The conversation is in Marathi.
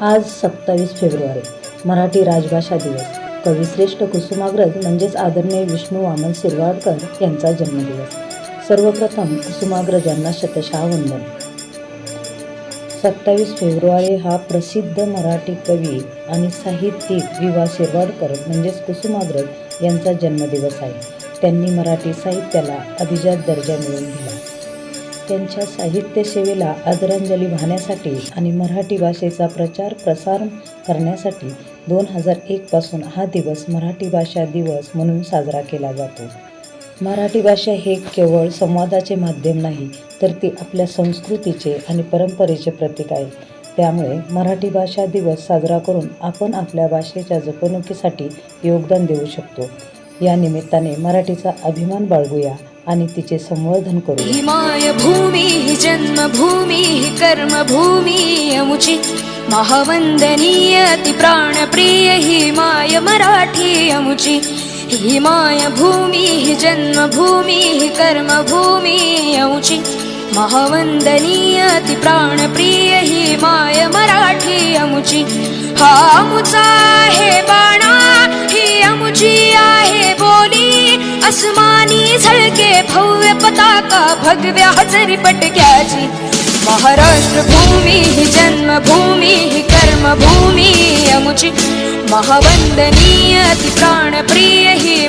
आज सत्तावीस फेब्रुवारी मराठी राजभाषा दिवस. कविश्रेष्ठ कुसुमाग्रज म्हणजेच आदरणीय विष्णू वामन शिरवाडकर यांचा जन्मदिवस. सर्वप्रथम कुसुमाग्रजांना शतशः वंदन. सत्तावीस फेब्रुवारी हा प्रसिद्ध मराठी कवी आणि साहित्यिक वि वा शिरवाडकर म्हणजेच कुसुमाग्रज यांचा जन्मदिवस आहे. त्यांनी मराठी साहित्याला अभिजात दर्जा मिळवून दिला. त्यांच्या साहित्य सेवेला आदरांजली वाहण्यासाठी आणि मराठी भाषेचा प्रचार प्रसार करण्यासाठी दोन हजार एकपासून हा दिवस मराठी भाषा दिवस म्हणून साजरा केला जातो. मराठी भाषा हे केवळ संवादाचे माध्यम नाही तर ती आपल्या संस्कृतीचे आणि परंपरेचे प्रतीक आहे. त्यामुळे मराठी भाषा दिवस साजरा करून आपण आपल्या भाषेच्या जपणुकीसाठी योगदान देऊ शकतो. या निमित्ताने मराठीचा अभिमान बाळगूया. आणि तिचे संवर्धन करू. हि माय भूमी हि जन्मभूमी हि कर्मभूमी अमुची महावंदनीय ती प्राणप्रिय ही माय मराठी अमुची ही माय भूमी हि जन्मभूमी ही कर्मभूमी अमुची महावंदनीय अति प्राणप्रिय ही माय मराठी अमुची हा अमुचा आसमानी झळके भव्य पताका भगव्या हजरी पटक्याची. महाराष्ट्र भूमी ही जन्मभूमी ही कर्मभूमी अमुची. महावंदनीय ती प्राणप्रिय ही